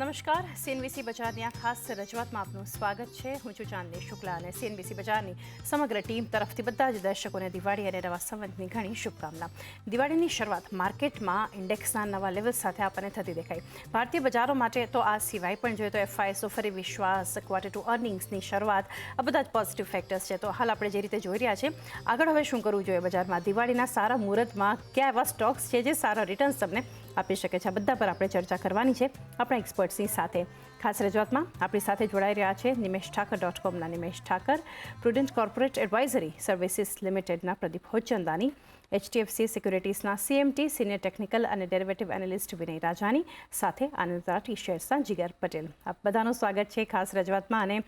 નમસ્કાર સીએનબીસી બજારની આ ખાસ રજૂઆતમાં આપનું સ્વાગત છે. હું છું ચાંદની શુક્લા અને સીએનબીસી બજારની સમગ્ર ટીમ તરફથી બધા જ દર્શકોને દિવાળી અને નવા સંવંતની ઘણી શુભકામના. દિવાળીની શરૂઆત માર્કેટમાં ઇન્ડેક્સના નવા લેવલ સાથે આપણને થતી દેખાઈ. ભારતીય બજારો માટે તો આ સિવાય પણ જોઈએ તો એફઆઈએસઓ ફરી વિશ્વાસ ક્વાર્ટર ટુ અર્નિંગ્સની શરૂઆત, આ બધા જ પોઝિટિવ ફેક્ટર્સ છે. તો હાલ આપણે જે રીતે જોઈ રહ્યા છે આગળ હવે શું કરવું જોઈએ બજારમાં? દિવાળીના સારા મુહૂર્તમાં કયા એવા સ્ટોક્સ છે જે સારા રિટર્ન્સ તમને આપી શકે છે. આ બધા પર આપણે ચર્ચા કરવાની છે આપણા એક્સપર્ટ્સની સાથે. ખાસ રજૂઆતમાં આપણી સાથે જોડાઈ રહ્યા છે Nimesh Thakar dot કોમના Nimesh Thakar prudent corporate advisory services લિમિટેડના પ્રદીપ હોચંદાની એચડીએફસી સિક્યુરિટીઝના સીએમટી સિનિયર ટેકનિકલ અને ડેરિવેટિવ એનાલિસ્ટ વિનય રાજાની સાથે આનંદ રાઠી શેર્સના જીગર પટેલ. આપ બધાનું સ્વાગત છે ખાસ રજૂઆતમાં અને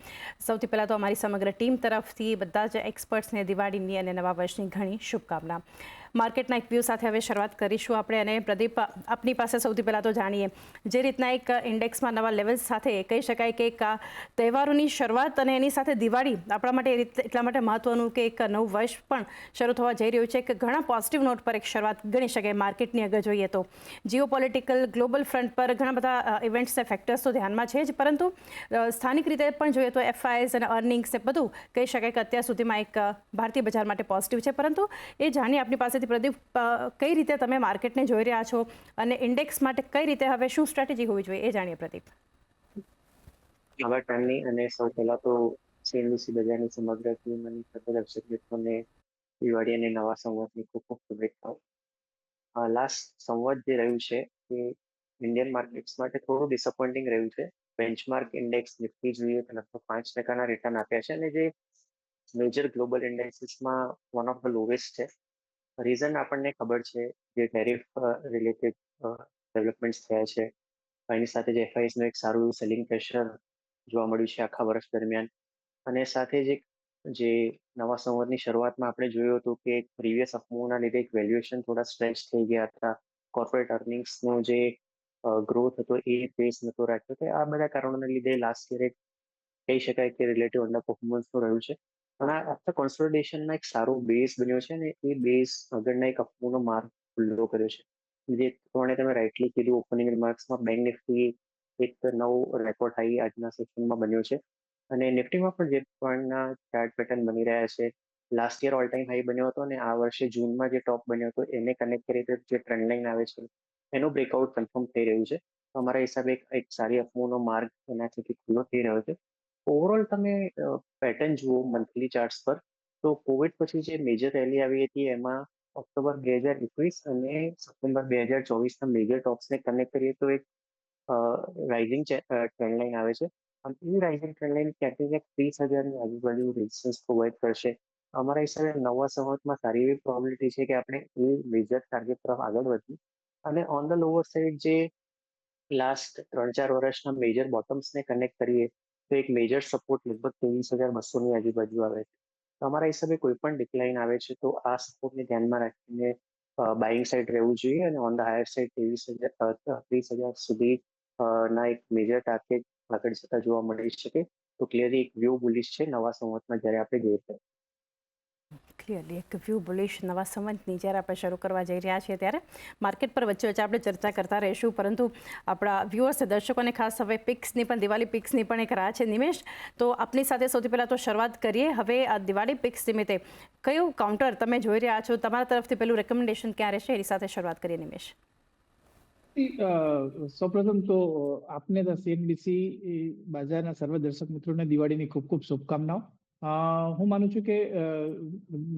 સૌથી પહેલાં તો અમારી સમગ્ર ટીમ તરફથી બધા જ એક્સપર્ટ્સને દિવાળીની અને નવા વર્ષની ઘણી શુભકામના. માર્કેટના એક વ્યૂ સાથે હવે શરૂઆત કરીશું આપણે અને પ્રદીપ, આપની પાસે સૌથી પહેલાં તો જાણીએ, જે રીતના એક ઇન્ડેક્સમાં નવા લેવલ સાથે કહી શકાય કે એક તહેવારોની શરૂઆત અને એની સાથે દિવાળી આપણા માટે એટલા માટે મહત્ત્વનું કે એક નવું વર્ષ પણ શરૂ થવા જઈ રહ્યું છે કે ઘણા પોઝિટિવ નોટ પર એક શરૂઆત ગણી શકાય માર્કેટની અગર જોઈએ તો. જીઓ પોલિટિકલ ગ્લોબલ ફ્રન્ટ પર ઘણા બધા ઇવેન્ટ્સ ને ફેક્ટર્સ તો ધ્યાનમાં છે જ, પરંતુ સ્થાનિક રીતે પણ જોઈએ તો એફઆઈએસ અને અર્નિંગ્સ એ બધું કહી શકાય કે અત્યાર સુધીમાં એક ભારતીય બજાર માટે પોઝિટિવ છે, પરંતુ એ જાણીએ આપની પાસેથી પ્રદીપ કઈ રીતે તમે માર્કેટને જોઈ રહ્યા છો અને ઇન્ડેક્સ માટે કઈ રીતે હવે શું સ્ટ્રેટેજી હોવી જોઈએ એ જાણીએ પ્રદીપ. નવા ટાઈમની અને સૌ પહેલા તો સીએનબીસી બજારની સમગ્ર ટીમ અને સાથે દર્શક મિત્રોને દિવાળી અને નવા સંવતની ખૂબ ખૂબ શુભેચ્છાઓ. લાસ્ટ સંવત જે રહ્યું છે એ ઇન્ડિયન માર્કેટ્સ માટે થોડું ડિસઅપોઇન્ટિંગ રહ્યું છે. બેન્ચમાર્ક ઇન્ડેક્સ નિફ્ટી જોઈએ તો લગભગ પાંચ ટકાના રિટર્ન આપ્યા છે અને જે મેજર ગ્લોબલ ઇન્ડેક્સીસમાં વન ઓફ ધ લોવેસ્ટ છે. રીઝન આપણને ખબર છે જે ટેરિફ રિલેટેડ ડેવલપમેન્ટ્સ થયા છે, એની સાથે જ એફઆઈએસનું એક સારું સેલિંગ પ્રેશર જોવા મળ્યું છે આખા વર્ષ દરમિયાન. અને સાથે જ જે નવા સંવતની શરૂઆતમાં આપણે જોયું હતું કે પ્રીવિયસ અફમોના લીધે એક વેલ્યુએશન થોડા સ્ટ્રેચ થઈ ગયા હતા. કોર્પોરેટ અર્નિંગ્સનો જે ગ્રોથ હતો એ પેસ નહોતો રાખ્યો. તો આ બધા કારણોને લીધે લાસ્ટ યર એક કહી શકાય કે રિલેટિવ અંડર પરફોર્મન્સનું રહ્યું છે. પણ આ આફ્ટર કોન્સોલિડેશનમાં એક સારો બેઝ બન્યો છે ને એ બેઝ આગળના એક અપમૂવનો માર્ગ ખુલ્લો કર્યો છે. જે પ્રમાણે તમે રાઇટલી કીધું ઓપનિંગ રિમાર્ક્સમાં બેંક નિફ્ટી એક નવો રેકોર્ડ હાઈ આજના સેશનમાં બન્યો છે. અને નિફ્ટીમાં પણ જે પ્રમાણના ચાર્ટ પેટર્ન બની રહ્યા છે last year all time high બન્યો હતો અને આ વર્ષે જૂનમાં જે ટોપ બન્યો હતો એને કનેક્ટ કરી જે ટ્રેન્ડ લાઇન આવે છે, એનું બ્રેકઆઉટ કન્ફર્મ થઈ રહ્યું છે. તો અમારા હિસાબે એક સારી અપમૂવનો માર્ગ એનાથી ખુલ્લો થઈ રહ્યો છે. ઓવરઓલ તમે પેટર્ન જુઓ મંથલી ચાર્ટ્સ પર, તો કોવિડ પછી જે મેજર રેલી આવી હતી એમાં ઓક્ટોબર બે હજાર એકવીસ અને સપ્ટેમ્બર બે હજાર ચોવીસના મેજર ટોપ્સને કનેક્ટ કરીએ તો એક રાઇઝિંગ ટ્રેન્ડ લાઇન આવે છે. અને એ રાઇઝિંગ ટ્રેન્ડ લાઇન ક્યાંક ને ત્રીસ હજારની આજુબાજુ રેઝિસ્ટન્સ પ્રોવાઈડ કરશે. અમારા હિસાબે નવા સંવતમાં સારી એવી પ્રોબિલિટી છે કે આપણે એ મેજર ટાર્ગેટ તરફ આગળ વધીએ. અને ઓન ધ લોઅર સાઈડ જે લાસ્ટ ત્રણ ચાર વર્ષના મેજર બોટમ્સને કનેક્ટ કરીએ તો એક મેજર સપોર્ટ લગભગ ત્રેવીસ હજાર બસોની આજુબાજુ આવે છે. અમારા હિસાબે કોઈ પણ ડિક્લાઇન આવે છે, તો આ સપોર્ટને ધ્યાનમાં રાખીને બાઇંગ સાઈડ રહેવું જોઈએ અને ઓન ધ હાયર સાઈડ ત્રેવીસ હજાર ત્રીસ હજાર સુધી ના એક મેજર ટાર્ગેટ આગળ જતા જોવા મળી શકે. તો ક્લિયરલી એક વ્યૂ બુલિશ છે નવા સંવતમાં જ્યારે આપણે જોઈએ ક્લિયરલી એક વ્યૂ બુલિશ નવા સંવંતની જ્યારે આપણે શરૂ કરવા જઈ રહ્યા છીએ ત્યારે માર્કેટ પર વચ્ચે વચ્ચે આપણે ચર્ચા કરતા રહીશું. પરંતુ આપણા વ્યૂઅર્સ દર્શકોને ખાસ હવે પિક્સની પણ, દિવાળી પિક્સની પણ એક રાહ છે. નિમેશ, તો આપની સાથે સૌથી પહેલાં તો શરૂઆત કરીએ. હવે આ દિવાળી પિક્સ નિમિત્તે કયું કાઉન્ટર તમે જોઈ રહ્યા છો? તમારા તરફથી પેલું રેકમેન્ડેશન ક્યાં રહેશે? એની સાથે શરૂઆત કરીએ નિમેશ. સૌપ્રથમ તો આપને સીએનબીસી બજારના સર્વ દર્શક મિત્રોને દિવાળીની ખૂબ ખૂબ શુભકામનાઓ. હું માનું છું કે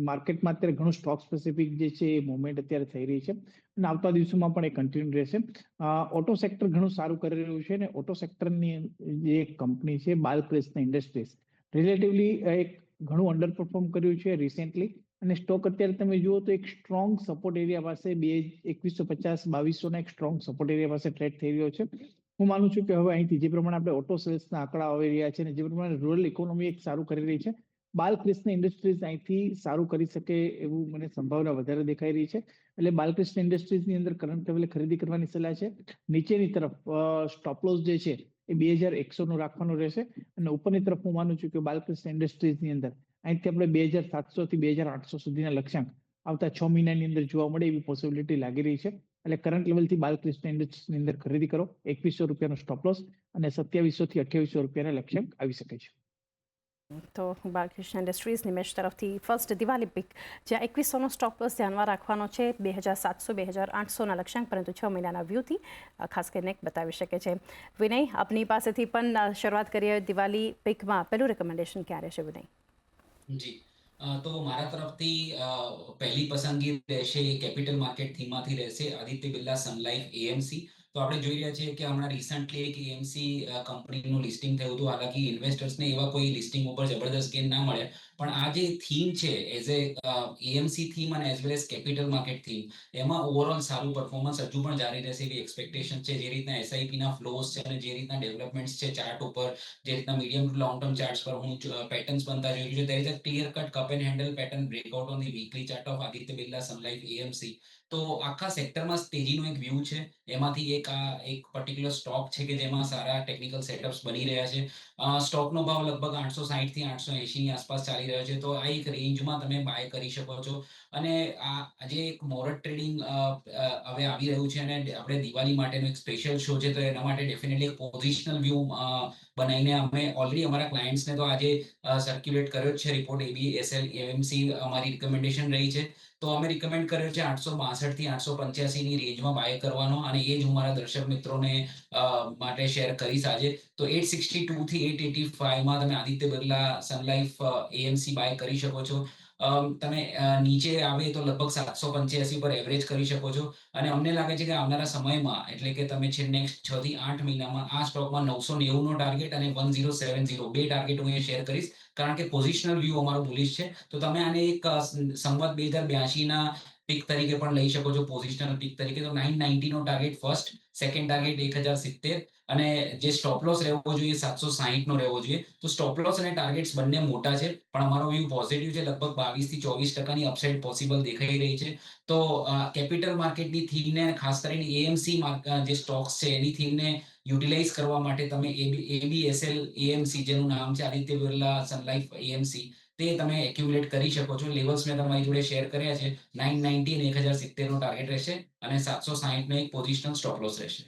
માર્કેટમાં અત્યારે ઘણું સ્ટોક સ્પેસિફિક જે છે એ મુવમેન્ટ અત્યારે થઈ રહી છે અને આવતા દિવસોમાં પણ એ કન્ટિન્યુ રહેશે. ઓટો સેક્ટર ઘણું સારું કરી રહ્યું છે અને ઓટો સેક્ટરની જે કંપની છે બાલક્રિષ્ણ ઇન્ડસ્ટ્રીઝ રિલેટિવલી એક ઘણું અંડર પરફોર્મ કર્યું છે રિસેન્ટલી અને સ્ટોક અત્યારે તમે જુઓ તો એક સ્ટ્રોંગ સપોર્ટ એરિયા પાસે બે એકવીસો પચાસ બાવીસોના એક સ્ટ્રોંગ સપોર્ટ એરિયા પાસે ટ્રેડ થઈ રહ્યો છે. હું માનું છું કે હવે અહીંથી જે પ્રમાણે આપણે ઓટો સેલ્સના આંકડા આવી રહ્યા છે અને જે પ્રમાણે રૂરલ ઇકોનોમી એક સારું કરી રહી છે બાલકૃષ્ણ ઇન્ડસ્ટ્રીઝ અહીંથી સારું કરી શકે એવું મને સંભાવના વધારે દેખાઈ રહી છે. એટલે બાલકૃષ્ણ ઇન્ડસ્ટ્રીઝની અંદર કરંટ લેવલે ખરીદી કરવાની સલાહ છે. નીચેની તરફ સ્ટોપલોસ જે છે એ બે હજાર એકસો રાખવાનું રહેશે. અને ઉપરની તરફ હું માનું છું કે બાલકૃષ્ણ ઇન્ડસ્ટ્રીઝની અંદર અહીંથી આપણે બે હજાર સાતસો થી બે હજાર આઠસો સુધીના લક્ષ્યાંક આવતા છ મહિનાની અંદર જોવા મળે એવી પોસિબિલિટી લાગી રહી છે. એટલે કરંટ લેવલથી બાલકૃષ્ણ ઇન્ડસ્ટ્રીઝની અંદર ખરીદી કરો. એકવીસો રૂપિયાનો સ્ટોપ લોસ અને સત્યાવીસો થી અઠ્યાવીસો રૂપિયાના લક્ષ્યાંક આવી શકે છે. તો બાલકૃષ્ણ ઇન્ડસ્ટ્રીઝ નિમેશ તરફથી ફર્સ્ટ દિવાળી પિક જ્યાં એકવીસોનો સ્ટોપ લોસ ધ્યાનમાં રાખવાનો છે. બે હજાર સાતસો બે હજાર આઠસોના લક્ષ્યાંક પરંતુ છ મહિનાના વ્યૂથી ખાસ કરીને બતાવી શકે છે. વિનય આપની પાસેથી પણ શરૂઆત કરીએ દિવાળી પિકમાં પહેલું રેકમેન્ડેશન ક્યારે છે વિનય? જી. તો મારા તરફથી પહેલી પસંદગી રહેશે કેપિટલ માર્કેટ થીમમાંથી રહેશે આદિત્ય બિરલા સનલાઇફ એએમસી તો આપણે જોઈ રહ્યા છીએ કે હમણાં રિસન્ટલી એક એએમસી કંપનીનું લિસ્ટિંગ થયું હતું. હાલાકી ઇન્વેસ્ટર્સને એવા કોઈ લિસ્ટિંગ ઉપર જબરદસ્ત ગેન ના મળે પણ આ જે થીમ છે એઝ એ એએમસી થીમ અને as well as capital market theme એમાં ઓવરઓલ સારું પરફોર્મન્સ હજુ પણ જારી રહેશે એવી એક્સપેક્ટેશન છે. જે રીતના એસઆઈપી ના ફ્લોઝ છે અને જે રીતના ડેવલપમેન્ટ્સ છે ચાર્ટ ઉપર, જે રીતના medium to long term charts પર હું પેટર્ન્સ બનતા જોઈ છું. Clear cup and handle pattern breakout on the weekly chart of Aditya Birla Sun Life AMC તો આખા સેક્ટરમાં તેજીનો એક વ્યૂ છે. એમાંથી એક આ એક પર્ટિક્યુલર સ્ટોક છે કે જેમાં સારા ટેકનિકલ સેટઅપ્સ બની રહ્યા છે. સ્ટોકનો ભાવ લગભગ આઠસો સાહીઠથી આઠસો એંશીની આસપાસ ચાલી રહ્યો છે. તો આ એક રેન્જમાં તમે બાય કરી શકો છો. અને આ, આજે એક મોરટ ટ્રેડિંગ હવે આવી રહ્યું છે અને આપણે દિવાળી માટેનો એક સ્પેશિયલ શો છે. તો એના માટે ડેફિનેટલી એક પોઝિશનલ વ્યૂ બનાવીને અમે ઓલરેડી અમારા ક્લાયન્ટ્સને તો આજે સર્ક્યુલેટ કર્યો જ છે. રિપોર્ટ એબી એસએલ એમસી અમારી રિકમેન્ડેશન રહી છે. તો અમે રિકમેન્ડ કર્યો છે આઠસો બાસઠથી આઠસો પંચ્યાસી ની રેન્જમાં બાય કરવાનો અને એ જ હું મારા દર્શક મિત્રોને માટે શેર કરીશ આજે. તો એટ સિક્સટી ટુ થી એટ એટી ફાઈવમાં તમે Aditya Birla Sun Life AMC buy કરી શકો છો. તમે નીચે આવે તો લગભગ સાતસો પંચ્યાસી પર એવરેજ કરી શકો છો. અને અમને લાગે છે કે આવનારા સમયમાં, એટલે કે તમે છે નેક્સ્ટ છ થી આઠ મહિનામાં આ સ્ટોકમાં નવસો નેવું નો ટાર્ગેટ અને વન ઝીરો સેવન ઝીરો બે ટાર્ગેટ હું શેર કરીશ. કારણ કે પોઝિશનલ વ્યૂ અમારો બુલિશ છે. તો તમે આને એક સંવત બે હજાર બ્યાસી ના પીક તરીકે પણ લઈ શકો છો. પોઝિશનલ પીક તરીકે તો નાઇન નાઇન્ટી નો ટાર્ગેટ ફર્સ્ટ સેકન્ડ ટાર્ગેટ એક હજાર સિત્તેર. અને જે સ્ટોપ લોસ રહેવો જોઈએ, સાતસો સાહીઠ નો રહેવો જોઈએ, તો સ્ટોપ લોસ અને ટાર્ગેટ્સ બંને મોટા છે, પણ અમારો વ્યૂ પોઝિટિવ છે, લગભગ બાવીસથી ચોવીસ ટકાની અપસાઇડ પોસિબલ દેખાઈ રહી છે. તો કેપિટલ માર્કેટની થીમને ખાસ કરીને એએમસી જે સ્ટોક્સ છે, એની થીમને યુટિલાઇઝ કરવા માટે તમે એબીએસએલ એએમસી જેનું નામ છે, આદિત્ય બિરલા સનલાઇફ એએમસી તે તમે એક્યુમ્યુલેટ કરી શકો છો. લેવલ્સ મેં તમારી જોડે શેર કર્યા છે નાઇન નાઇન્ટી અને એક હજાર સિત્તેર નો ટાર્ગેટ રહેશે અને સાતસો સાહીઠ નો એક પોઝિશનલ સ્ટોપ લોસ રહેશે.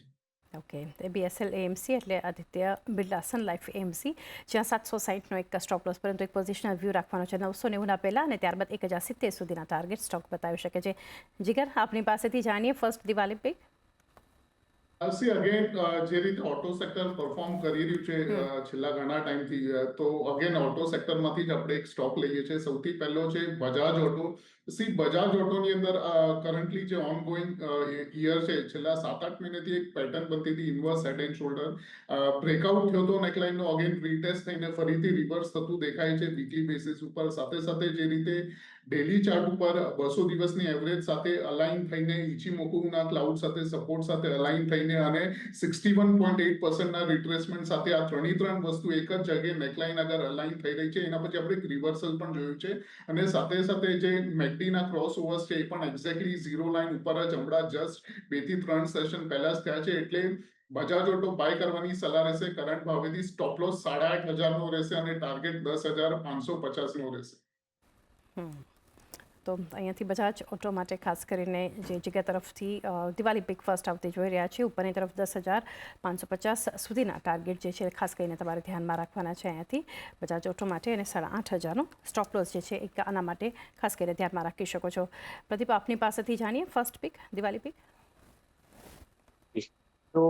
ઓકે એબીએસએલ એએમસી એટલે Aditya Birla Sun Life AMC જ્યાં સાતસો સાહીઠનો એક સ્ટોપ લોસ પરંતુ એક પોઝિશનલ વ્યૂ રાખવાનો છે નવસો નેવુંના પહેલાં અને ત્યારબાદ એક હજાર સિત્તેર સુધીના ટાર્ગેટ સ્ટોક બતાવી શકે છે જીગર આપની પાસેથી જાણીએ first Diwali pick see again જે રીતે ઓટો સેક્ટર પરફોર્મ કરી રહ્યું છે છેલ્લા ઘણા ટાઈમથી તો અગેન ઓટો સેક્ટરમાંથી જ આપણે એક સ્ટોક લઈએ છીએ સૌથી પહેલો છે બજાજ ઓટો સી, બજાજ ઓટોની અંદર કરન્ટલી જે ઓન ગોઈંગ યર છે, છેલ્લા સાત આઠ મહિનેથી એક પેટર્ન બનતી હતી inverse head and shoulder breakout થયો હતો નેકલાઇનનો અગેન રીટેસ્ટ થઈને ફરીથી રિવર્સ થતું દેખાય છે વીકલી બેસિસ ઉપર. સાથે સાથે જે રીતે ડેલી ચાર્ટ ઉપર બસો દિવસની એવરેજ સાથે અલાઇન થઈને ઇચીમોકુના ક્લાઉડ સાથે સપોર્ટ સાથે અલાઇન થઈને અને સિક્સટી વન પોઈન્ટ એટ પર્સન્ટના રિટ્રેસમેન્ટ સાથે આ ત્રણેય ત્રણ વસ્તુ એક જ જગ્યાએ નેકલાઇન આગળ અલાઇન થઈ રહી છે, એના પછી આપણે એક રિવર્સલ પણ જોયું છે. અને સાથે સાથે જે મેકડીના ક્રોસ ઓવર્સ છે, એ પણ એક્ઝેક્ટલી ઝીરો લાઇન ઉપર જ હમણાં જસ્ટ બેથી ત્રણ સેશન પહેલા જ થયા છે, એટલે બજાજ ઓટો બાય કરવાની સલાહ રહેશે કરંટ ભાવેથી સ્ટોપ લોસ સાડા આઠ હજારનો રહેશે અને ટાર્ગેટ દસ હજાર પાંચસો પચાસનો રહેશે. તો અહીંયાથી બજાજ ઓટો માટે ખાસ કરીને જે જગ્યા તરફથી દિવાળી પિક ફર્સ્ટ આવતી જોઈ રહ્યા છે ઉપરની તરફ દસ હજાર પાંચસો પચાસ સુધીના ટાર્ગેટ જે છે ખાસ કરીને તમારે ધ્યાનમાં રાખવાના છે અહીંયાથી. બજાજ ઓટો માટે અને સાડા આઠ હજારનો સ્ટોપ લોસ જે છે એક આના માટે ખાસ કરીને ધ્યાનમાં રાખી શકો છો. પ્રદીપ, આપની પાસેથી જાણીએ ફર્સ્ટ પીક દિવાળી પીક તો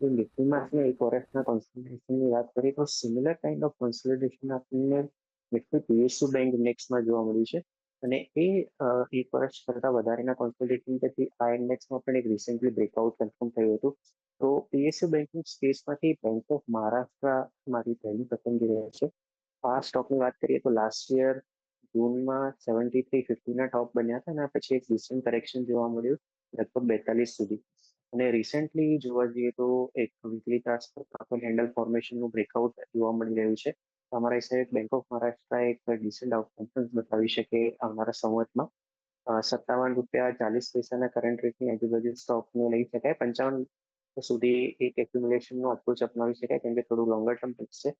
જે નિફ્ટીમાં આપણે એક વર્ષના કોન્સોલિડેશનની વાત કરીએ તો સિમિલર કાઇન્ડ ઓફ કોન્સોલિડેશન આપણને નિફ્ટી પીએસયુ બેંક ઇન્ડેક્સમાં જોવા મળ્યું છે. અને એ એક વર્ષ કરતા વધારેના કોન્સોલિડેશન પછી આ ઇન્ડેક્સમાં પણ એક રિસેન્ટલી બ્રેકઆઉટ કન્ફર્મ થયું હતું. તો પીએસયુ બેંકિંગ સ્પેસમાંથી બેંક ઓફ મહારાષ્ટ્રમાંથી પહેલી પસંદગી રહે છે. આ સ્ટોકની વાત કરીએ તો લાસ્ટ યર જૂનમાં સેવન્ટી થ્રી ફિફ્ટીના ટોપ બન્યા હતા અને પછી એક રિસેન્ટ કરેક્શન જોવા મળ્યું, લગભગ બેતાલીસ સુધી. અને રિસેન્ટલી જોવા જઈએ તો એક વીકલી ચાર્ટ હેન્ડલ ફોર્મેશનનું બ્રેકઆઉટ જોવા મળી રહ્યું છે. અમારા હિસાબે બેંક ઓફ મહારાષ્ટ્ર એક ડિસેન્ટ આઉટકમ્સ બતાવી શકે અમારા સંવતમાં સત્તાવન રૂપિયા ચાલીસ પૈસાના કરંટ રેટની આજુબાજુ સ્ટોકને લઈ શકાય. પંચાવન સુધી એક એક્યુમ્યુલેશનનો અપ્રોચ અપનાવી શકાય, કેમ કે થોડું લોંગર ટર્મ છે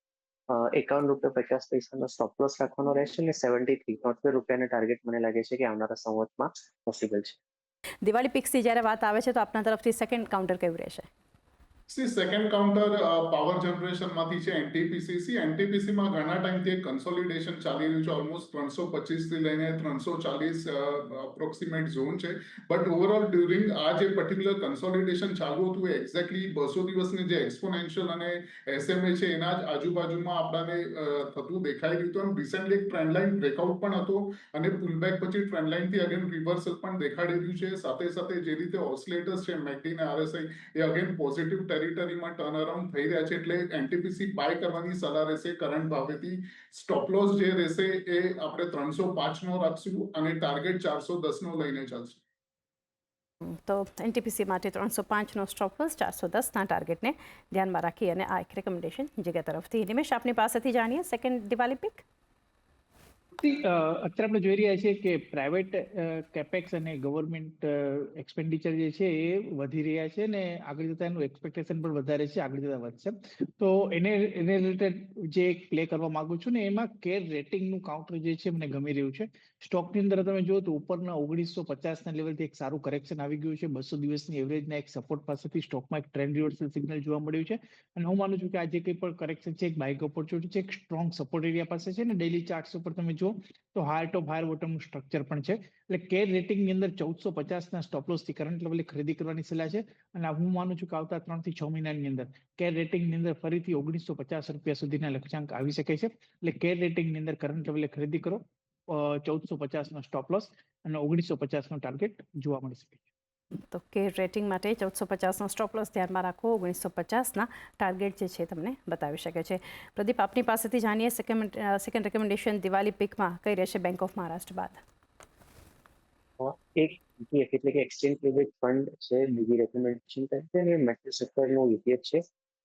એકાવન રૂપિયા પચાસ પૈસાનો સ્ટોપ લોસ રાખવાનો રહેશે અને સેવન્ટી થ્રી તોતેર રૂપિયાના ટાર્ગેટ મને લાગે છે કે આવનારા સંવતમાં પોસિબલ છે. દિવાળી પિક્સની જ્યારે વાત આવે છે, તો આપના તરફથી સેકન્ડ કાઉન્ટર કેવું રહેશે? સી સેકન્ડ કાઉન્ટર પાવર જનરેશનમાંથી છે એનટીપીસી એનટીપીસીમાં ઘણા ટાઈમથી એક કન્સોલિડેશન ચાલી રહ્યું છે. ઓલમોસ્ટ ત્રણસો પચીસથી લઈને ત્રણસો ચાલીસ અપ્રોક્સિમેટ ઝોન છે. બટ ઓવરઓલ ડ્યુરિંગ આ જે પર્ટિક્યુલર કન્સોલિડેશન ચાલુ હતું, એ એક્ઝેક્ટલી બસો દિવસની જે એક્સપોનેન્શિયલ અને એસએમએ છે, એના જ આજુબાજુમાં આપણને થતું દેખાઈ રહ્યું હતું. અને રિસેન્ટલી એક ટ્રેન્ડલાઇન બ્રેકઆઉટ પણ હતો અને પુલબેક પછી ટ્રેન્ડલાઇનથી અગેન રિવર્સલ પણ દેખાડી રહ્યું છે. સાથે સાથે જે રીતે ઓસિલેટર્સ છે મેકડી અને આરએસઆઈ એ અગેન પોઝિટિવ ટેરિટરીમાં ટર્નઅરાઉન્ડ થઈ રહ્યા છે એટલે એનટીપીસી બાય કરવાની સલાહ રહેશે. કરંટ ભાવેથી સ્ટોપ જે રહેશે એ આપણે ત્રણસો પાંચનો રાખશું અને ટાર્ગેટ ચારસો દસનો લઈને ચાલશું. તો એનટીપીસી માટે ત્રણસો પાંચનો સ્ટોપ લોસ ચારસો દસના ટાર્ગેટને ધ્યાનમાં રાખી અને આ એક રેકમેન્ડેશન જગ્યા તરફથી. નિમેશ, આપની પાસેથી જાણીએ સેકન્ડ દિવાળી પિક અત્યારે આપણે જોઈ રહ્યા છીએ કે પ્રાઇવેટ કેપેક્સ અને ગવર્મેન્ટ એક્સપેન્ડિચર જે છે એ વધી રહ્યા છે ને આગળ જતા એનું એક્સપેક્ટેશન પણ વધારે છે, આગળ જતા વધશે. તો એને એને રિલેટેડ જે પ્લે કરવા માંગુ છું ને એમાં કેર રેટિંગનું કાઉન્ટર જે છે મને ગમી રહ્યું છે. સ્ટોકની અંદર તમે જુઓ તો ઉપરના ઓગણીસો પચાસના લેવલથી એક સારું કરેક્શન આવી ગયું છે. બસો દિવસની એવરેજના એક સપોર્ટ પાસેથી સ્ટોકમાં એક ટ્રેન્ડ રિવર્સલ સિગ્નલ જોવા મળ્યું છે. અને હું માનું છું કે આ જે કંઈ પણ કરેક્શન છે, એક બાઇક ઓપોર્ચ્યુનિટી છે, એક સ્ટ્રોંગ સપોર્ટ એરિયા પાસે છે. ને ડેલી ચાર્ટ્સ ઉપર તમે જુઓ તો હાર્ટ ઓફ હાયર બોટમનું સ્ટ્રક્ચર પણ છે. એટલે કેર રેટિંગની અંદર ચૌદસો પચાસના સ્ટોપલોસથી કરંટ લેવલે ખરીદી કરવાની સલાહ છે. અને હું માનું છું કે આવતા ત્રણથી છ મહિનાની અંદર કેર રેટિંગની અંદર ફરીથી ઓગણીસો પચાસ રૂપિયા સુધીના લક્ષ્યાંક આવી શકે છે. એટલે કેર રેટિંગની અંદર કરંટ લેવલે ખરીદી કરો. ચૌદસો પચાસનો સ્ટોપ લોસ અને ઓગણીસો પચાસનો ટાર્ગેટ જોવા મળી શકે છે. તો કે રેટિંગ માટે ચૌદસો પચાસનો સ્ટોપ લોસ ધ્યાનમાં રાખો ઓગણીસો પચાસના ટાર્ગેટ જે છે તમને બતાવી શકે છે. પ્રદીપ આપની પાસેથી જાણીએ સેકન્ડ સેકન્ડ રેકમેન્ડેશન દિવાળી પીકમાં કઈ રહેશે બેંક ઓફ મહારાષ્ટ્ર બાદ? એક ETF એટલે કે એક્સચેન્જ ટ્રેડેડ ફંડ છે બીજી રેકમેન્ડેશન તરીકે અને મેટલ સેક્ટરનો ETF છે.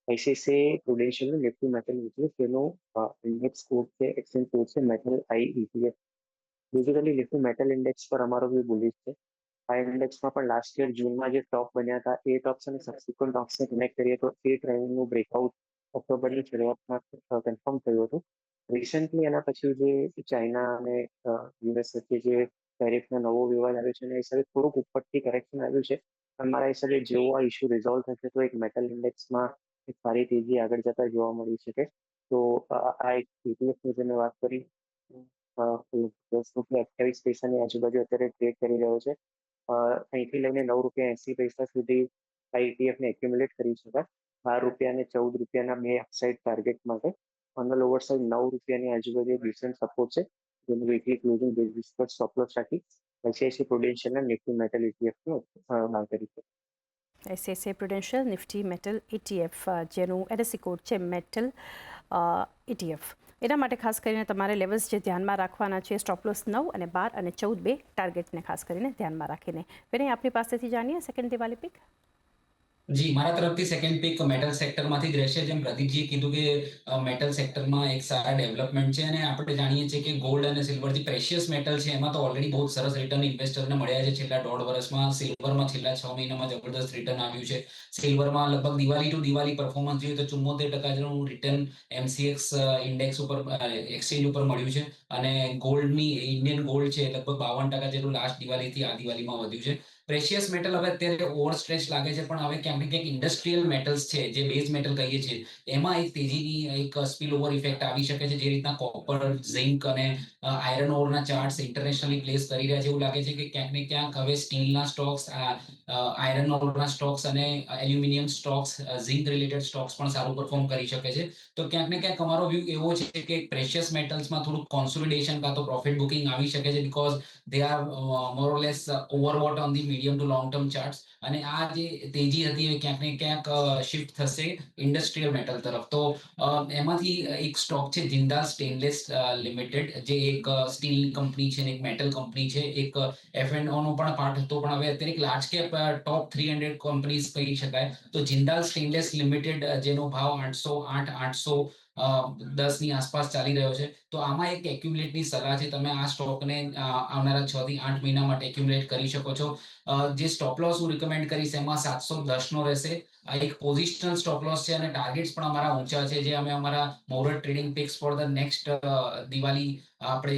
ICICI Prudential Nifty metal ETF તેનો ઇન્ડેક્સ કોડ છે એક્સચેન્જ કોડ છે metal I ETF basically Nifty metal index પર અમારો બી બુલિશ છે. આ ઇન્ડેક્સમાં પણ લાસ્ટ યર જૂનમાં જે ટોપ બન્યા હતા, એ ટોપ્સ અને સબસિક્વન્ટ ટોપ્સને કનેક્ટ કરીએ તો એ ટ્રેન્ડનું બ્રેકઆઉટ ઓક્ટોબરની શરૂઆતમાં કન્ફર્મ થયું હતું. રિસન્ટલી એના પછી જે ચાઇના અને યુએસ વચ્ચે જે ટેરિફનો નવો વિવાદ આવ્યો છે અને એ હિસાબે થોડુંક ઉપરથી કરેક્શન આવ્યું છે. મારા હિસાબે જેવો આ ઇસ્યુ રિઝોલ્વ થશે તો એક મેટલ ઇન્ડેક્સમાં એક સારી તેજી આગળ જતા જોવા મળી શકે. તો આ એક ઇટીએફની જે મેં વાત કરી. દસ રૂપિયા અઠ્યાવીસ પૈસાની આજુબાજુ અત્યારે ટ્રેડ કરી રહ્યો છે. અહીંથી લઈને નવ રૂપિયા એસી પૈસા સુધી આ ETF ને એક્યુમ્યુલેટ કરી શકાય બાર રૂપિયા અને ચૌદ રૂપિયાના બે અપસાઇડ ટાર્ગેટ માટે. ઓન ધ લોવર સાઇડ નવ રૂપિયાની આજુબાજુ ડિસન્ટ સપોર્ટ છે. જેનું વીકલી ક્લોઝિંગ બેઝિસ પર સ્ટોપ રાખી. આઈસીઆઈસી પ્રુડેન્શિયલના નિફ્ટી મેટલ ઇટીએફનો માંગ કરી છે. ICICI Prudential Nifty metal ETF જેનું એડએસસી કોડ છે મેટલ ઇટીએફ એના માટે ખાસ કરીને તમારે લેવલ્સ જે ધ્યાનમાં રાખવાના છે સ્ટોપલોસ નવ અને બાર અને ચૌદ બે ટાર્ગેટને ખાસ કરીને ધ્યાનમાં રાખીને. વિનય, આપની પાસેથી જાણીએ સેકન્ડ દિવાળી પિક જી, મારા તરફથી સેકન્ડ પિક મેટલ સેક્ટરમાંથી જ રહેશે, જેમ પ્રતિકજીએ કીધું કે મેટલ સેક્ટરમાં એક સારા ડેવલપમેન્ટ છે અને આપણે જાણીએ છીએ કે ગોલ્ડ અને સિલ્વર જે પ્રેશિયસ મેટલ છે, એમાં તો ઓલરેડી બહુ સરસ રિટર્ન ઇન્વેસ્ટરને મળ્યા છે. છેલ્લા દોઢ વર્ષમાં સિલ્વરમાં છેલ્લા છ મહિનામાં જબરદસ્ત રિટર્ન આવ્યું છે. સિલ્વરમાં લગભગ દિવાળી ટુ દિવાળી પરફોર્મન્સ જોઈએ તો ચુમ્મોતેર ટકા જેનું રિટર્ન એમસીએક્સ ઇન્ડેક્સ ઉપર એક્સચેન્જ ઉપર મળ્યું છે. અને ગોલ્ડની ઇન્ડિયન ગોલ્ડ છે લગભગ બાવન ટકા જેટલું લાસ્ટ દિવાળીથી આ દિવાળીમાં વધ્યું છે. પ્રેશિયસ મેટલ હવે અત્યારે ઓવર સ્ટ્રેચ લાગે છે, પણ હવે ક્યાંક ક્યાંક ઇન્ડસ્ટ્રીયલ મેટલ્સ છે, જે બેઝ મેટલ કહીએ છીએ, એમાં એક તેજીની એક સ્પીલ ઓવર ઇફેક્ટ આવી શકે છે, જે રીતના કોપર ઝિંક અને આયરન ઓરના ચાર્ટ્સ ઇન્ટરનેશનલી પ્લેસ કરી રહ્યા છે. એવું લાગે છે કે ક્યાંક ને ક્યાંક હવે સ્ટીલના સ્ટોક્સ આયરન ઓરના સ્ટોક્સ અને aluminium stocks zinc related stocks પણ સારું પરફોર્મ કરી શકે છે. તો ક્યાંક ને ક્યાંક અમારો વ્યૂ એવો છે કે પ્રેશિયસ મેટલ્સમાં થોડું કોન્સોલિડેશન કાં તો પ્રોફિટ બુકિંગ આવી શકે છે because they are more or less overbought on the medium to long term charts અને આ જે તેજી હતી એ ક્યાંક ને ક્યાંક શિફ્ટ થશે ઇન્ડસ્ટ્રીયલ મેટલ તરફ. તો એમાંથી એક સ્ટોક છે જિંદાલ સ્ટેનલેસ લિમિટેડ જે એક સ્ટીલ કંપની છે એક મેટલ કંપની છે, એક એફએનઓ નો પણ પાર્ટ હતો. પણ હવે અત્યારે એક large cap top three hundred companies કહી શકાય. તો જિંદાલ સ્ટેનલેસ લિમિટેડ જેનો ભાવ આઠસો આઠ, આઠસો દસની આસપાસ ચાલી રહ્યો છે. તો આમાં એક એક્યુમ્યુલેટની સલાહ છે. તમે આ સ્ટોકને આવનારા છ થી આઠ મહિના માટે એક્યુમ્યુલેટ કરી શકો છો. જે સ્ટોપ લોસ હું રિકમેન્ડ કરીશ એમાં સાતસો દસ નો રહેશે. આ એક પોઝિશનલ સ્ટોપ લોસ છે અને ટાર્ગેટ્સ પણ અમારા ઊંચા છે, જે અમે અમારા Muhurat trading picks for the next Diwali આપણે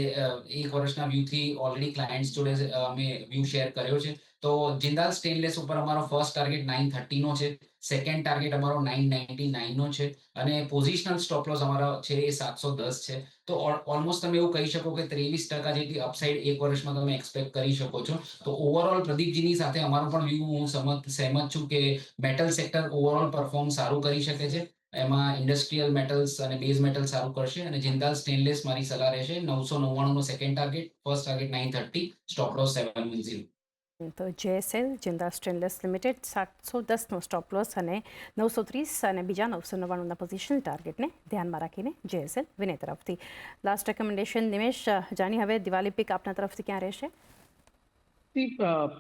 એક વર્ષના વ્યૂથી ઓલરેડી ક્લાયન્ટ્સ જોડે અમે વ્યૂ શેર કર્યો છે. તો જિંદાલ સ્ટેનલેસ ઉપર અમારો ફર્સ્ટ ટાર્ગેટ નાઇન થર્ટી નો છે. સેકન્ડ ટાર્ગેટ અમારો નાઇન નાઇન્ટી નાઇનનો છે અને પોઝિશનલ સ્ટોપ લોસ અમારો છે એ સાતસો દસ છે. તો ઓલમોસ્ટ તમે એવું કહી શકો કે ત્રેવીસ ટકા જેટલી અપસાઇડ એક વર્ષમાં તમે એક્સપેક્ટ કરી શકો છો. તો ઓવરઓલ પ્રદીપજીની સાથે અમારો પણ વ્યૂ હું સમત સહેમત છું કે મેટલ સેક્ટર ઓવરઓલ પરફોર્મ સારું કરી શકે છે. એમાં ઇન્ડસ્ટ્રીયલ મેટલ્સ અને બેઝ મેટલ સારું કરશે અને જિંદાલ સ્ટેનલેસ મારી સલાહ રહેશે નવસો નવ્વાણુંનો second target first target nine thirty stop loss seven one zero તો જેએસએલ જિંદા સ્ટેનલેસ લિમિટેડ, સાતસો દસનો સ્ટોપ લોસ અને નવસો ત્રીસ અને બીજા નવસો નવ્વાણુંના પોઝિશનલ ટાર્ગેટને ધ્યાનમાં રાખીને જેએસએલ વિનય તરફથી. લાસ્ટ રેકમેન્ડેશન નિમેશ જાની હવે દિવાળી પિક આપના તરફથી ક્યાં રહેશે?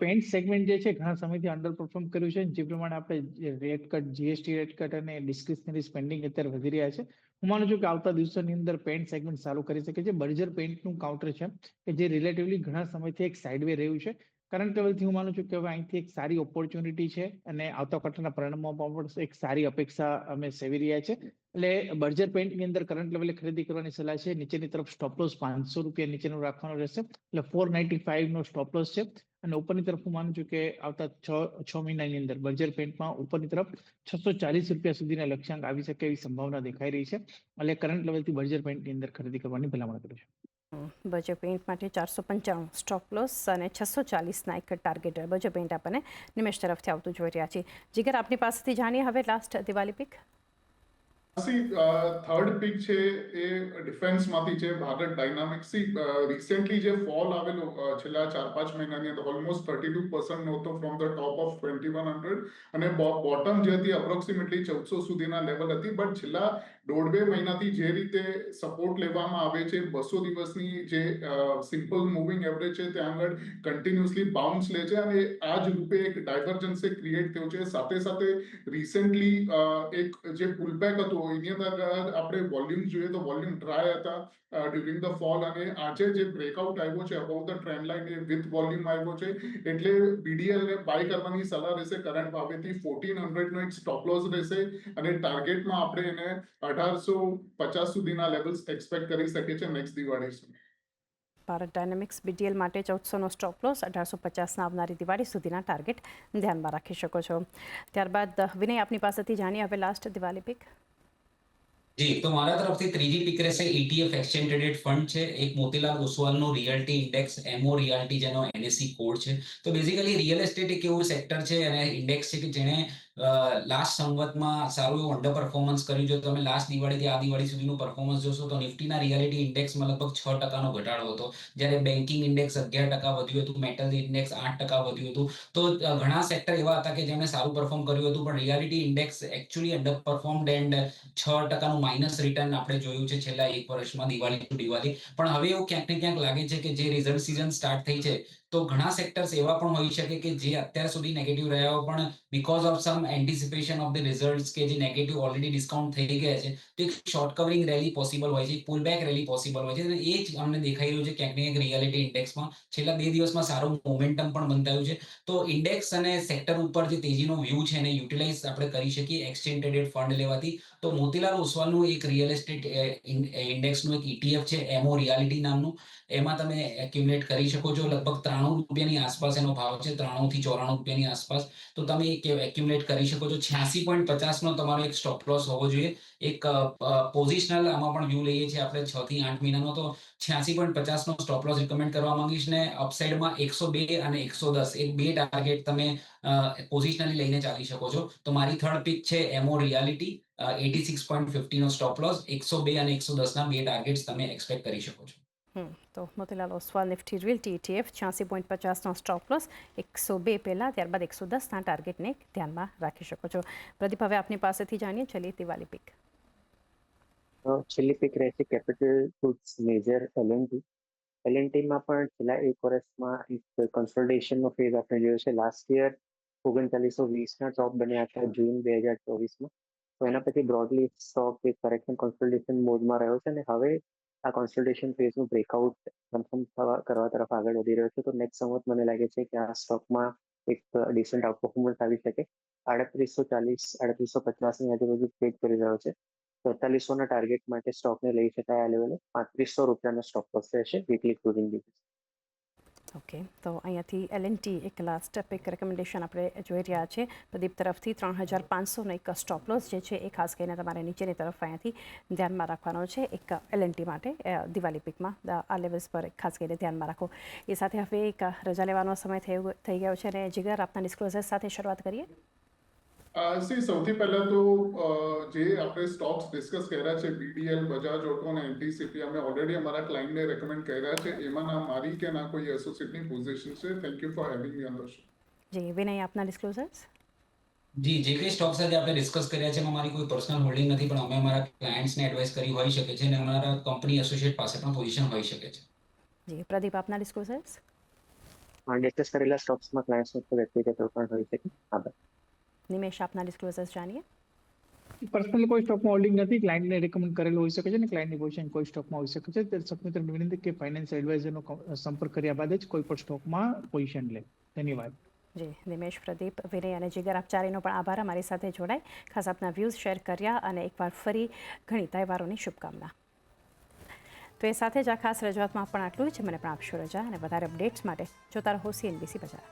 પેન્ટ સેગમેન્ટ જે છે, ઘણા સમયથી અંડર પરફોર્મ કર્યું છે. જે પ્રમાણે આપણે rate cut GST rate cut અને ડિસ્ક્રિશનરી સ્પેન્ડિંગ અત્યારે વધી રહ્યા છે. હું માનું છું કે આવતા દિવસોની અંદર પેન્ટ સેગમેન્ટ સારું કરી શકે છે. બર્જર પેન્ટનું કાઉન્ટર છે, કે જે રિલેટિવલી ઘણા સમયથી એક સાઇડવે રહ્યું છે. કરંટ લેવલથી હું માનું છું કે હવે અહીંથી એક સારી ઓપોર્ચ્યુનિટી છે અને આવતા ક્વાર્ટરના પરિણામોમાં પણ એક સારી અપેક્ષા અમે સેવી રહ્યા છે. એટલે બર્જર પેન્ટની અંદર કરંટ લેવલે ખરીદી કરવાની સલાહ છે. નીચેની તરફ સ્ટોપ લોસ પાંચસો રૂપિયા નીચેનું રાખવાનો રહેશે. એટલે ફોર નાઇન્ટી ફાઈવનો સ્ટોપ લોસ છે. અને ઉપરની તરફ હું માનું છું કે આવતા છ છ મહિનાની અંદર બર્જર પેન્ટમાં ઉપરની તરફ છસો ચાલીસ રૂપિયા સુધીના લક્ષ્યાંક આવી શકે એવી સંભાવના દેખાઈ રહી છે. એટલે કરંટ લેવલથી બર્જર પેન્ટની અંદર ખરીદી કરવાની ભલામણ કરું છું. બજેટ પેઇન્ટ માટે ચારસો પંચાણું સ્ટોપ લોસ અને છસો ચાલીસના એક ટાર્ગેટ બજેટ પેઇન્ટ આપણને નિમેશ તરફથી આવતું જોઈ રહ્યા છીએ. જીગર, આપની પાસેથી જાણીએ હવે લાસ્ટ દિવાળી પિક સી થર્ડ પિક છે એ ડિફેન્સમાંથી છે, ભારત ડાયનામિક્સ રિસેન્ટલી જે ફોલ આવેલો છેલ્લા ચાર પાંચ મહિનાની અંદર ઓલમોસ્ટ થર્ટી ટુ પર્સન્ટ નહોતો from the top of twenty one hundred અને બોટમ જે હતી અપ્રોક્સિમેટલી ચૌદસો સુધીના લેવલ હતી. બટ છેલ્લા દોઢ બે મહિનાથી જે રીતે સપોર્ટ લેવામાં આવે છે, બસો દિવસની જે સિમ્પલ મૂવિંગ એવરેજ છે, ત્યાં આગળ કન્ટિન્યુઅસલી બાઉન્સ લે છે અને આ જ રૂપે એક ડાયવર્જન્સ ક્રિએટ થયો છે. સાથે સાથે રિસેન્ટલી એક જે પુલબેક હતું એની અંદર આપણે વોલ્યુમ જોઈએ તો વોલ્યુમ ડ્રાય હતા ડ્યુરિંગ ધ ફોલ અને આજે જે બ્રેકઆઉટ આવ્યો છે about the trend line with volume આવ્યો છે. એટલે બીડીએલ ને બાય કરવાની સલાહ રહેશે કરંટ ભાવેથી ફોર્ટીન હંડ્રેડ નો એક સ્ટોપ લોસ રહેશે. અને ટાર્ગેટમાં આપણે એને અઢારસો પચાસ સુધીના લેવલ્સ એક્સપેક્ટ કરી શકીએ છીએ નેક્સ્ટ દિવાળી સુધી. ભારત ડાયનેમિક્સ બીટીએલ માટે ચૌદસોનો સ્ટોપ લોસ અઢારસો પચાસના આવનારી દિવાળી સુધીના ટાર્ગેટ ધ્યાનમાં રાખી શકો છો. ત્યારબાદ વિનય આપની પાસેથી જાણીએ હવે લાસ્ટ દિવાળી પિક જી, તો મારા તરફથી ત્રીજી પીક રહેશે ETF એક્સચેન્જ ટ્રેડેડ ફંડ છે. એક મોતીલાલ ઓસવાલનો રિયલ્ટી ઇન્ડેક્સ એમઓ રિયલ્ટી જેનો એનએસસી કોડ છે. તો બેઝિકલી રિયલ એસ્ટેટ એક એવું સેક્ટર છે અને ઇન્ડેક્સ છે કે જેણે લાસ્ટ સંવતમાં સારું એવું અંડર પરફોર્મન્સ કર્યું. જો તમે લાસ્ટ દિવાળીથી આ દિવાળી સુધીનું પરફોર્મન્સ જોશો, તો નિફ્ટીના રિયાલિટી ઇન્ડેક્સમાં લગભગ છ ટકાનો ઘટાડો હતો. જ્યારે બેન્કિંગ ઇન્ડેક્સ અગિયાર ટકા વધ્યું હતું મેટલ ઇન્ડેક્સ આઠ ટકા વધ્યું હતું. તો ઘણા સેક્ટર એવા હતા કે જેમણે સારું પરફોર્મ કર્યું હતું, પણ reality index actually under performed and છ ટકાનું માઇનસ રિટર્ન આપણે જોયું છે છેલ્લા એક વર્ષમાં દિવાળી ટુ દિવાળી પણ હવે એવું ક્યાંક ને ક્યાંક લાગે છે કે જે રિઝલ્ટ સિઝન સ્ટાર્ટ થઈ છે, તો ઘણા સેક્ટર્સ એવા પણ હોઈ શકે કે જે અત્યાર સુધી નેગેટિવ રહ્યા હોય, પણ because of some anticipation of the result કે જે નેગેટિવ ઓલરેડી ડિસ્કાઉન્ટ થઈ ગયા છે, તો એક શોર્ટ કવરિંગ રેલી પોસિબલ હોય છે પુલ બેક રેલી પોસિબલ હોય છે, અને એ જ અમને દેખાઈ રહ્યું છે ક્યાંક ને ક્યાંક રિયાલિટી ઇન્ડેક્સમાં છેલ્લા બે દિવસમાં સારું મોમેન્ટમ પણ બંધાયું છે. તો ઇન્ડેક્સ અને સેક્ટર ઉપર જે તેજીનો વ્યૂ છે એને યુટિલાઇઝ આપણે કરી શકીએ એક્સચેન્જ ટ્રેડેડ ફંડ લેવાથી. તો મોતીલાલ ઓસવાલનું એક રિયલ એસ્ટેટ ઇન્ડેક્સનું એક ઇટીએફ છે એમઓ રિયાલિટી નામનું. એમાં તમે એક્યુમ્યુલેટ કરી શકો છો. લગભગ ત્રાણું રૂપિયાની આસપાસ એનો ભાવ છે, ત્રાણું થી ચોરાણું રૂપિયાની આસપાસ. તો તમે એક્યુમ્યુલેટ કરી શકો છો. છ્યાસી પોઈન્ટ પચાસનો તમારો એક સ્ટોપ લોસ હોવો જોઈએ. એક પોઝિશનલ આમાં પણ વ્યૂ લઈએ છીએ આપણે છ થી આઠ મહિનાનો. તો છ્યાસી પોઈન્ટ પચાસનો સ્ટોપ લોસ રિકમેન્ડ કરવા માંગીશ ને અપસાઇડમાં એકસો બે અને એકસો દસ. એક બે ટાર્ગેટ તમે પોઝિશનલી લઈને ચાલી શકો છો. તો મારી થર્ડ પિક છે એમો રિયાલિટી એટી સિક્સ પોઈન્ટ ફિફ્ટીનો સ્ટોપ લોસ એકસો બે અને એકસો દસના બે ટાર્ગેટ્સ તમે એક્સપેક્ટ કરી શકો છો. તો Motilal Oswal Nifty realty ETF છ્યાસી પોઈન્ટ પચાસનો સ્ટોપ લોસ એકસો બે પહેલાં ત્યારબાદ એકસો દસના ટાર્ગેટને ધ્યાનમાં રાખી શકો છો. પ્રદીપ હવે આપની પાસેથી જાણીએ ચલીએ દિવાળી પીક. છેલ્લી પીક રહેશે capital goods major L N T એલએનટીમાં પણ છેલ્લા એક વર્ષમાં એક કન્સોલ્ટેશનનો ફેઝ આપણે જોયો છે. લાસ્ટ યર ઓગણચાલીસો વીસના ટોપ બન્યા હતા જૂન બે હજાર ચોવીસમાં. તો એના પછી બ્રોડલી સ્ટોક એક કરેક્શન કોન્સલ્ટેશન મોડમાં રહ્યો છે અને હવે આ કોન્સલ્ટેશન ફેઝનું બ્રેકઆઉટ કન્ફર્મ થવા, કરવા તરફ આગળ વધી રહ્યો છે. તો નેક્સ્ટ સમત મને લાગે છે કે આ સ્ટોકમાં એક ડિસન્ટ આઉટ પરફોર્મન્સ આવી શકે. આડત્રીસો ચાલીસ, આડત્રીસો પચાસની આજુબાજુ ટ્રેડ કરી રહ્યો છે. તેતાલીસોના ટાર્ગેટ માટે સ્ટોકને લઈ શકાય આ લેવલે પાંત્રીસો રૂપિયાનો સ્ટોક લોસ રહેશે વીકલી ક્લોઝિંગ બેસિસ ઓકે તો અહીંયાથી એલ એન ટી એક લાસ્ટ પિક રેકમેન્ડેશન આપણે જોઈ રહ્યા છે. પ્રદીપ તરફથી ત્રણ હજાર પાંચસોનો એક સ્ટોપ લોસ જે છે એ ખાસ કરીને તમારે નીચેની તરફ અહીંયાથી ધ્યાનમાં રાખવાનો છે. એક એલ એન ટી માટે દિવાળી પિકમાં. આ લેવલ્સ પર ખાસ કરીને ધ્યાનમાં રાખો. એ સાથે હવે એક રજા લેવાનો સમય થઈ ગયો છે અને જીગર આપના ડિસ્ક્લોઝર સાથે શરૂઆત કરીએ. સી સૌથી પહેલા તો જે આપણે સ્ટોક્સ ડિસ્કસ કર્યા છે બીડીએલ બજાજ ઓટો અને એનટીસીપી અમે ઓલરેડી અમારા ક્લાયન્ટને રેકમેન્ડ કર્યા છે. એમાં ના મારી કે ના કોઈ એસોસિએટની પોઝિશન છે. Thank you for having me on the show ji Vinay આપના ડિસ્ક્લોઝર્સ જી જે કઈ સ્ટોક્સ આજે આપણે ડિસ્કસ કર્યા છે એમાં મારી કોઈ પર્સનલ હોલ્ડિંગ નથી પણ અમે અમારા ક્લાયન્ટ્સને એડવાઇસ કરી હોઈ શકે છે અને અમારા કંપની એસોસિએટ પાસે પણ પોઝિશન હોઈ શકે છે. જી પ્રદીપ આપના ડિસ્ક્લોઝર્સ ડિસ્કસ કરેલા સ્ટોક્સમાં ક્લાયન્ટ્સનો વ્યક્તિગત પણ હોઈ શકે. આભાર. નિમેશ આપના ડિસ્ક્લોઝર્સ જાણીએ? પર્સનલ કોઈ સ્ટોકમાં હોલ્ડિંગ નથી ક્લાયન્ટને રેકમેન્ડ કરેલું હોઈ શકે છે અને ક્લાયન્ટની પોઝિશન કોઈ સ્ટોકમાં હોઈ શકે છે. દર્શક મિત્રોને વિનંતી કે ફાઇનાન્સ એડવાઇઝરનો સંપર્ક કર્યા બાદ જ કોઈ પણ સ્ટોકમાં પોઝિશન લે. ધન્યવાદ જી નિમેશ પ્રદીપ વિનય અને જીગર આપચારીનો પણ આભાર. અમારી સાથે જોડાય. ખાસ આપના વ્યૂઝ શેર કર્યા અને એકવાર ફરી ઘણી તહેવારોની શુભકામના. તો એ સાથે જ આ ખાસ રજૂઆતમાં પણ આટલું જ. મને પણ આપશો રજા અને વધારે અપડેટ્સ માટે જોતા રહો સીએનબીસી બજાર.